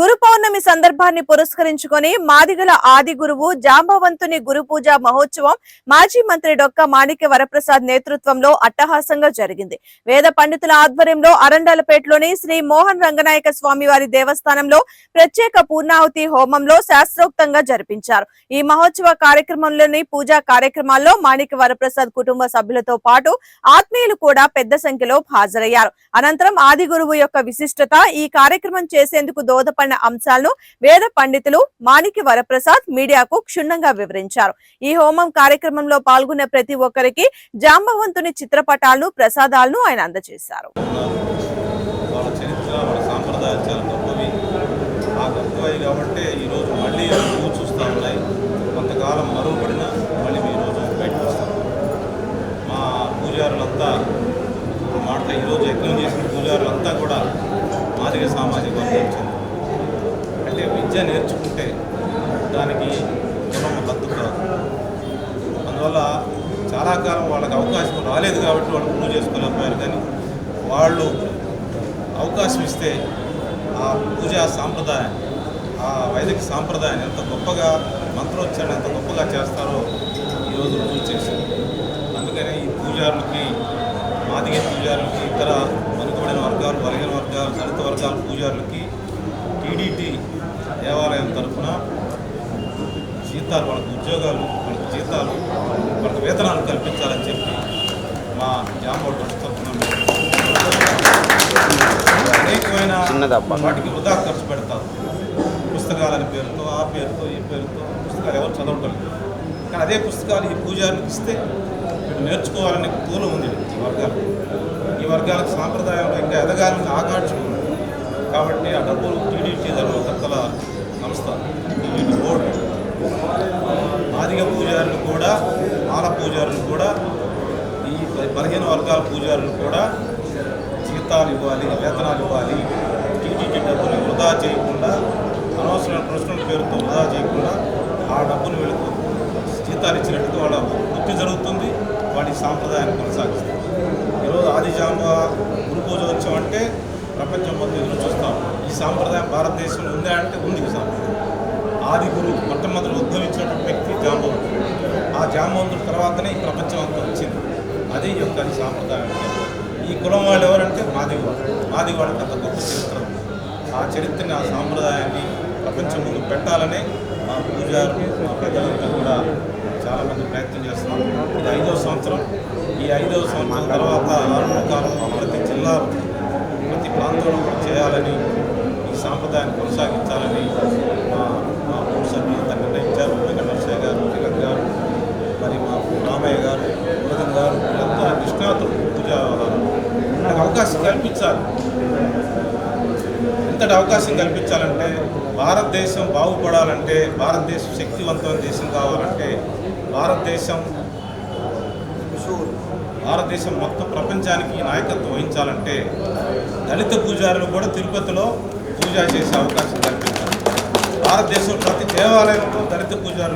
குரு పౌర్ణమి సందర్భాన్ని పురస్కరించుకొని మాదిగల ఆది గురువు జాంబవంతుని గురు పూజ మహోత్సవం మాజీ మంత్రి డొక్క మాణిక్య వరప్రసాద్ నేతృత్వంలో అట్టహాసంగా జరిగింది. వేద పండితుల ఆధ్వర్యంలో అరండాలపేటలోని శ్రీ మోహన్ రంగనాయక స్వామి వారి దేవస్థానంలో ప్రత్యేక పూర్ణాహుతి హోమంలో శాస్త్రోక్తంగా జరిపించారు. ఈ మహోత్సవ కార్యక్రమంలోని పూజా కార్యక్రమాల్లో మాణిక్య వరప్రసాద్ కుటుంబ సభ్యులతో పాటు ఆత్మీయులు కూడా పెద్ద సంఖ్యలో హాజరయ్యారు. అనంతరం ఆది గురువు యొక్క విశిష్టత ఈ కార్యక్రమం చేసేందుకు దోదపడిన అంశాలు విషయాలను వేద పండితులు మాణిక్య వరప్రసాద్ మీడియాకు క్షుణ్ణంగా వివరించారు. ఈ హోమం కార్యక్రమంలో పాల్గొన్న ప్రతి ఒక్కరికి జాంబవంతుని చిత్రపటాలను ప్రసాదాలను ఆయన అందజేశారు. కాబట్టి ఈరోజు మళ్ళీ చూస్తూ ఉన్నాయి. కొంతకాలం మరుగుపడిన మళ్ళీ ఈరోజు బయటకు వస్తాం మా పూజారులంతా మాటలు ఈరోజు యజ్ఞం చేసిన పూజారులంతా కూడా మాదిగ సామాజిక వర్గం చెందిన విద్య నేర్చుకుంటే దానికి కులం హద్దు కాదు. అందువల్ల చాలా కాలం వాళ్ళకి అవకాశం రాలేదు కాబట్టి వాళ్ళు పూజ చేసుకోలేకపోయారు. కానీ వాళ్ళు అవకాశం ఇస్తే ఆ పూజా సాంప్రదాయం ఆ వైదిక సాంప్రదాయాన్ని ఎంత గొప్పగా మంత్రోచ్చారణ ఎంత గొప్పగా చేస్తారో ఈరోజు రుజువు చేశారు అందుకని ఈ పూజారులకి మాదిగ పూజారులకి ఇతర వెనుకబడిన వర్గాలు బలహీన వర్గాలు దళిత వర్గాల పూజారులకి టీడీటీ దేవాలయం తరఫున జీతాలు వాళ్ళకి ఉద్యోగాలు వాళ్ళకి జీతాలు వాళ్ళకి వేతనాలు కల్పించాలని చెప్పి మా జాంబోడ్ తరఫున అనేకమైన. వాటికి వృధా ఖర్చు పెడతారు పుస్తకాలని పేరుతో ఆ పేరుతో ఈ పేరుతో పుస్తకాలు ఎవరు చదవటం కానీ అదే పుస్తకాలు ఈ పూజారికి ఇస్తే వీళ్ళు నేర్చుకోవాలనే పూల ఉంది ఈ వర్గాలు. ఈ వర్గాలకు సాంప్రదాయంలో ఇంకా ఎదగాలని ఆకాంక్ష ఉంది. కాబట్టి ఆ డబ్బులు టీడీటీ ధర్మకర్తల సంస్థ టీడీటీ బోర్డు ఆదిగ పూజారులు కూడా మాల పూజారులు కూడా ఈ బ- బలహీన వర్గాల పూజారులు కూడా జీతాలు ఇవ్వాలి వేతనాలు ఇవ్వాలి. టీటీడీ డబ్బులు వృధా చేయకుండా అనవసరమైన ప్రశ్నల పేరుతో వృధా చేయకుండా ఆ డబ్బును వెళుతూ జీతాలు ఇచ్చినట్టు వాళ్ళ వృత్తి జరుగుతుంది. వాటి సాంప్రదాయాన్ని కొనసాగిస్తుంది. ఈరోజు ఆదిజాంబ గురు పూజ వచ్చామంటే ప్రపంచం మొత్తం ఎదురు చూస్తాం. ఈ సాంప్రదాయం భారతదేశంలో ఉందా అంటే ఉంది సాంప్రదాయం ఆది గురువు మొట్టమొదటి ఉద్భవించినటువంటి వ్యక్తి జాంబవంతుడు ఆ జాంబవంతుడు తర్వాతనే ఈ ప్రపంచం అంతా వచ్చింది. అది యొక్క సాంప్రదాయం ఈ కులం వాళ్ళు ఎవరంటే మాదిగవాడు మాదిగవాడికి అంత గొప్ప చరిత్ర ఉంది. ఆ చరిత్రని ఆ సాంప్రదాయాన్ని ప్రపంచం ముందు పెట్టాలనే మా పూజారులు మా పెద్దలంతా కూడా చాలామంది ప్రయత్నం చేస్తున్నాం ఇది ఐదవ సంవత్సరం. ఈ ఐదవ సంవత్సరం తర్వాత రానున్న కాలం ప్రతి జిల్లాలో ఆందోళన చేయాలని ఈ సాంప్రదాయాన్ని కొనసాగించాలని మా మా ఊరు సభ్యులంతా నిర్ణయించారు వెంకటేశ్వర గారు తిలక్ గారు మరి మా రామయ్య గారు మురగన్ గారు వీళ్ళంతా నిష్ణాతులు పూజా వ్యవహారం అవకాశం కల్పించాలి. ఎంతటి అవకాశం కల్పించాలంటే భారతదేశం బాగుపడాలంటే భారతదేశం శక్తివంతమైన దేశం కావాలంటే భారతదేశం భారతదేశం మొత్తం ప్రపంచానికి నాయకత్వం వహించాలంటే దళిత పూజారులు కూడా తిరుపతిలో పూజ చేసే అవకాశం కల్పించాలి. భారతదేశం ప్రతి దేవాలయంలో దళిత పూజారులు